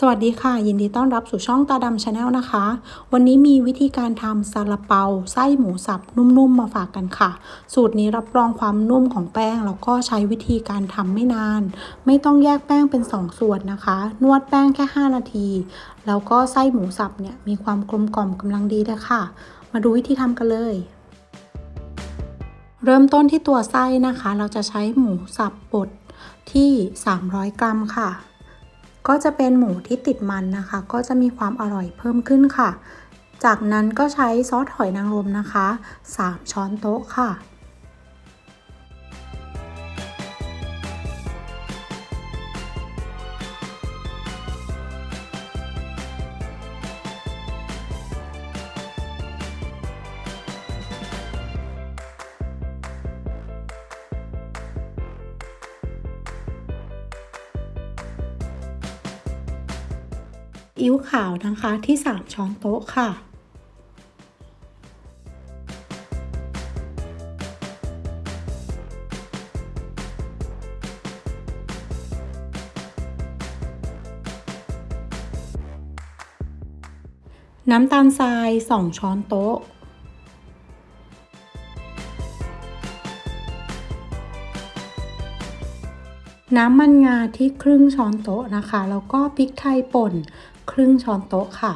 สวัสดีค่ะ ยินดีต้อนรับสู่ช่องตาดำชาแนลนะคะ วันนี้มีวิธีการทำซาลาเปา ไส้หมูสับ นุ่มๆ มาฝากกันค่ะ สูตรนี้รับรองความนุ่มของแป้ง แล้วก็ใช้วิธีการทำไม่นาน ไม่ต้องแยกแป้งเป็น 2 ส่วนนะคะ นวดแป้งแค่ 5 นาที แล้วก็ไส้หมูสับเนี่ยมีความกลมกล่อมกำลังดีเลยค่ะ มาดูวิธีทำกันเลยเริ่มต้นที่ตัวไส้นะคะ เราจะใช้หมูสับบดที่ 300 กรัมค่ะ ก็จะเป็นหมูที่ติดมันนะคะ ก็จะมีความอร่อยเพิ่มขึ้นค่ะ จากนั้นก็ใช้ซอสหอยนางรมนะคะ 3 ช้อนโต๊ะค่ะ อิ๊วขาวนะคะที่ 3 ช้อนโต๊ะค่ะ น้ำตาลทราย 2 ช้อนโต๊ะน้ำมันงาที่ครึ่งช้อนโต๊ะนะคะ แล้วก็พริกไทยป่น ครึ่งช้อนโต๊ะค่ะ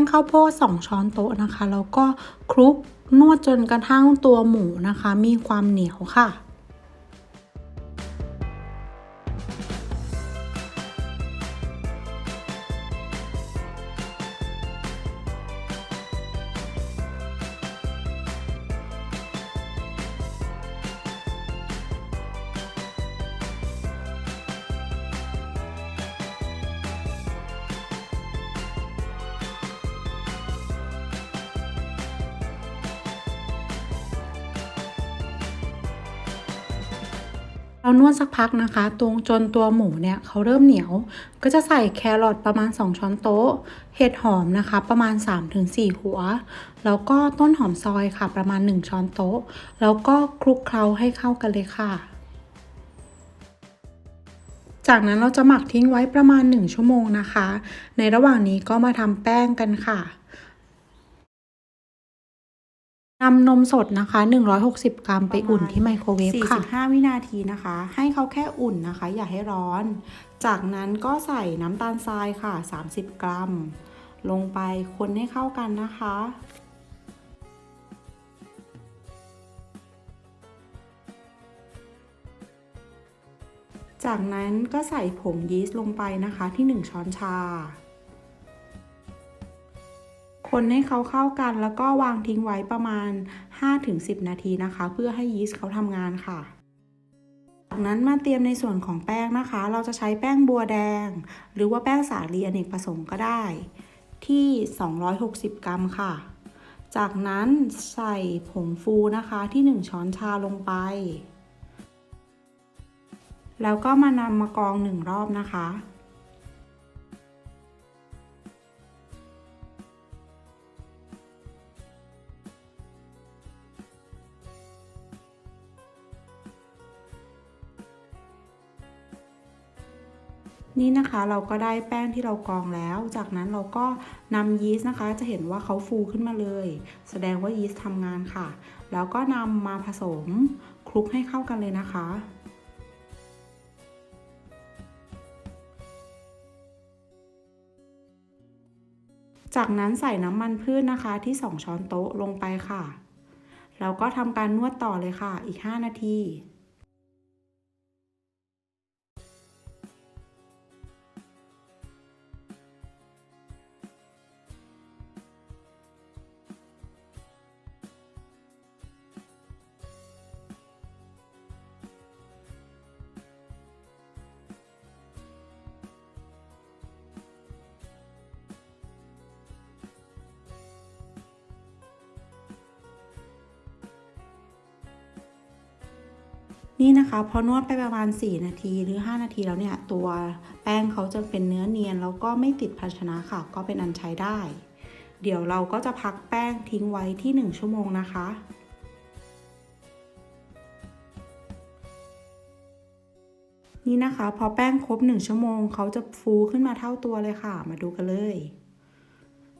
งข้าวโพด2ช้อนโต๊ะนะคะ แล้วก็คลุกนวดจนกระทั่งตัวหมูนะคะ มีความเหนียวค่ะ เรานวดสักพักนะคะตรงจนตัวหมูเนี่ยเขาเริ่มเหนียว ก็จะใส่แครอทประมาณ 2 ช้อนโต๊ะ เห็ดหอมนะคะ ประมาณ 3-4 หัว แล้วก็ต้นหอมซอยค่ะ ประมาณ 1 ช้อนโต๊ะ แล้วก็คลุกเคล้าให้เข้ากันเลยค่ะ จากนั้นเราจะหมักทิ้งไว้ประมาณ 1 ชั่วโมงนะคะ ในระหว่างนี้ก็มาทำแป้งกันค่ะำนมสดนะคะ 160 กรัมไปอุ่นที่ไมโครเวฟค่ะ45 วินาทีนะคะ ให้เขาแค่อุ่นนะคะ อย่าให้ร้อน จากนั้นก็ใส่น้ำตาลทรายค่ะ 30 กรัม ลงไปคนให้เข้ากันนะคะจากนั้นก็ใส่ผงยีสต์ลงไปนะคะที่ 1 ช้อนชา คนให้เขาเข้ากัน แล้วก็วางทิ้งไว้ประมาณ 5-10 นาทีนะคะ เพื่อให้ยีสต์เขาทำงานค่ะจากนั้นมาเตรียมในส่วนของแป้งนะคะ เราจะใช้แป้งบัวแดง หรือว่าแป้งสาลีอเนกประสงค์ก็ได้ ที่ 260 กรัมค่ะ จากนั้นใส่ผงฟูนะคะที่ 1 ช้อนชาลงไป แล้วก็มานำมากรองหนึ่งรอบนะคะ นี่นะคะเราก็ได้แป้งที่เรากรองแล้ว จากนั้นเราก็นำยีสต์นะคะ จะเห็นว่าเขาฟูขึ้นมาเลย แสดงว่ายีสต์ทำงานค่ะ แล้วก็นำมาผสมคลุกให้เข้ากันเลยนะคะจากนั้นใส่น้ำมันพืชนนะคะที่ 2 ช้อนโต๊ะลงไปค่ะ แล้วก็ทำการนวดต่อเลยค่ะอีก 5 นาที นี่นะคะพอนวดไปประมาณ 4 นาทีหรือ 5 นาทีแล้วเนี่ย ตัวแป้งเขาจะเป็นเนื้อเนียน แล้วก็ไม่ติดภาชนะค่ะ ก็เป็นอันใช้ได้ เดี๋ยวเราก็จะพักแป้งทิ้งไว้ที่ 1 ชั่วโมงนะคะนี่นะคะ พอแป้งครบ 1 ชั่วโมงเขาจะฟูขึ้นมาเท่าตัวเลยค่ะ มาดูกันเลย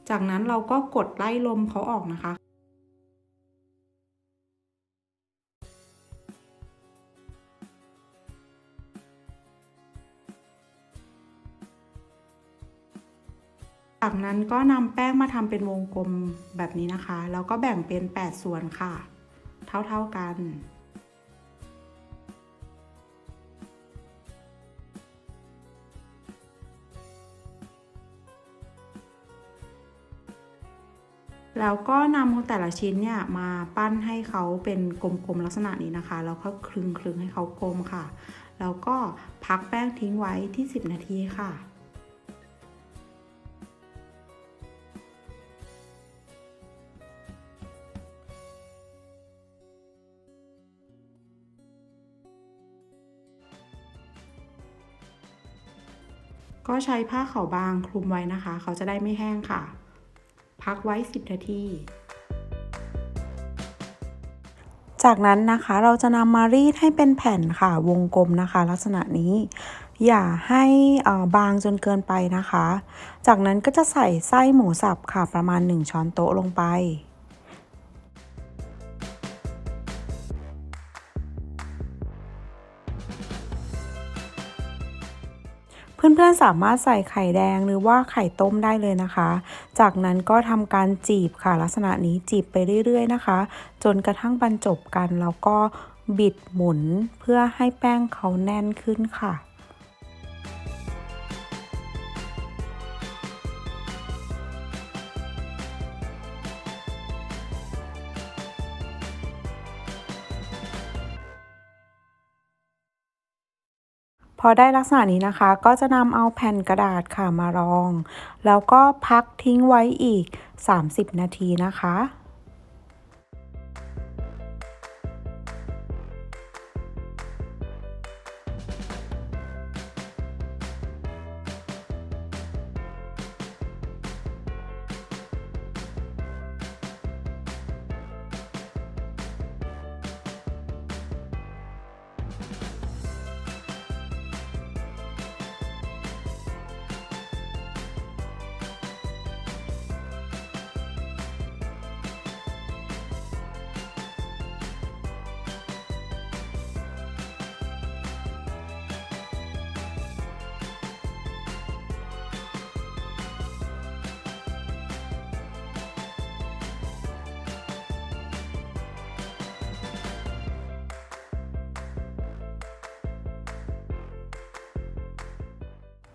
จากนั้นเราก็กดไล่ลมเขาออกนะคะ จากนั้นก็นำแป้งมาทำเป็นวงกลมแบบนี้นะคะ แล้วก็แบ่งเป็น 8 ส่วนค่ะ เท่าๆกัน แล้วก็นำแต่ละชิ้นเนี่ยมาปั้นให้เขาเป็นกลมๆลักษณะนี้นะคะ แล้วก็คลึงๆให้เขากลมค่ะ แล้วก็พักแป้งทิ้งไว้ที่ 10 นาทีค่ะ ก็ใช้ผ้าขาวบางคลุมไว้นะคะ เขาจะได้ไม่แห้งค่ะ พักไว้ 10 นาที จากนั้นนะคะเราจะนำมารีดให้เป็นแผ่นค่ะ วงกลมนะคะ ลักษณะนี้ อย่าให้บางจนเกินไปนะคะ จากนั้นก็จะใส่ไส้หมูสับค่ะประมาณ 1 ช้อนโต๊ะลงไป เพื่อนๆสามารถใส่ไข่แดงหรือว่าไข่ต้มได้เลยนะคะ จากนั้นก็ทำการจีบค่ะ ลักษณะนี้จีบไปเรื่อยๆนะคะ จนกระทั่งบรรจบกันแล้วก็บิดหมุนเพื่อให้แป้งเขาแน่นขึ้นค่ะ พอได้ลักษณะนี้นะคะ ก็จะนำเอาแผ่นกระดาษค่ะมารอง แล้วก็พักทิ้งไว้อีก 30 นาทีนะคะ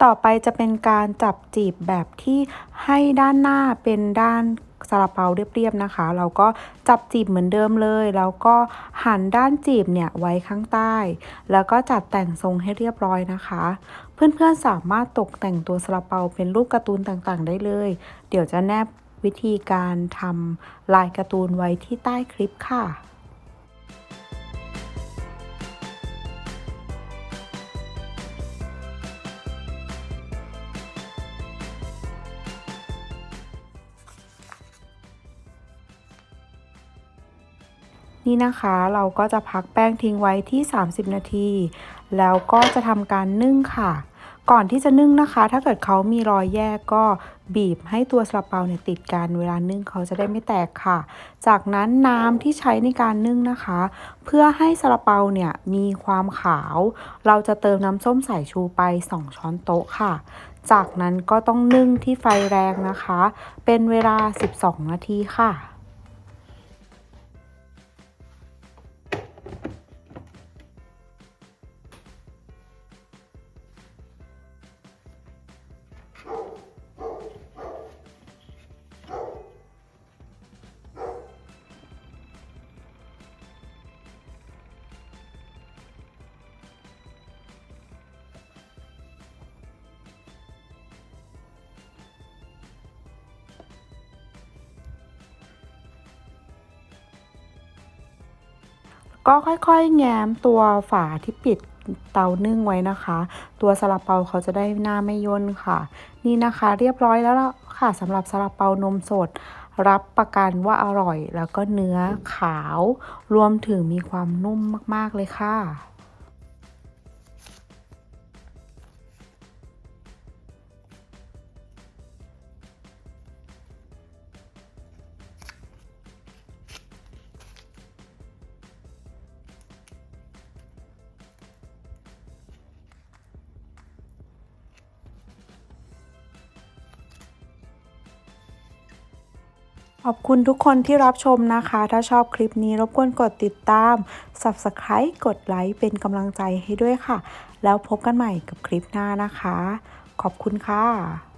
ต่อไปจะเป็นการจับจีบแบบที่ให้ด้านหน้าเป็นด้านซาลาเปาเรียบๆนะคะ เราก็จับจีบเหมือนเดิมเลย แล้วก็หันด้านจีบเนี่ยไว้ข้างใต้ แล้วก็จัดแต่งทรงให้เรียบร้อยนะคะ เพื่อนๆสามารถตกแต่งตัวซาลาเปาเป็นรูปการ์ตูนต่างๆ ได้เลย เดี๋ยวจะแนบวิธีการทำลายการ์ตูนไว้ที่ใต้คลิปค่ะ นี่นะคะ เราก็จะพักแป้งทิ้งไว้ที่ 30 นาที แล้วก็จะทำการนึ่งค่ะ ก่อนที่จะนึ่งนะคะ ถ้าเกิดเขามีรอยแยกก็บีบให้ตัวซาลาเปาเนี่ยติดกันเวลานึ่งเขาจะได้ไม่แตกค่ะ จากนั้นน้ำที่ใช้ในการนึ่งนะคะ เพื่อให้ซาลาเปาเนี่ยมีความขาว เราจะเติมน้ำส้มสายชูไป 2 ช้อนโต๊ะค่ะ จากนั้นก็ต้องนึ่งที่ไฟแรงนะคะ เป็นเวลา 12 นาทีค่ะ ก็ค่อยๆ แง้มตัวฝาที่ปิดเตานึ่งไว้นะคะ ตัวซาลาเปาเขาจะได้หน้าไม่ย่นค่ะ นี่นะคะเรียบร้อยแล้วค่ะสำหรับซาลาเปานมสด รับประกันว่าอร่อย แล้วก็เนื้อขาว รวมถึงมีความนุ่มมากๆเลยค่ะ ขอบคุณทุกคนที่รับชมนะคะ ถ้าชอบคลิปนี้รบกวนกดติดตาม Subscribe กดไลค์เป็นกำลังใจให้ด้วยค่ะ แล้วพบกันใหม่กับคลิปหน้านะคะ ขอบคุณค่ะ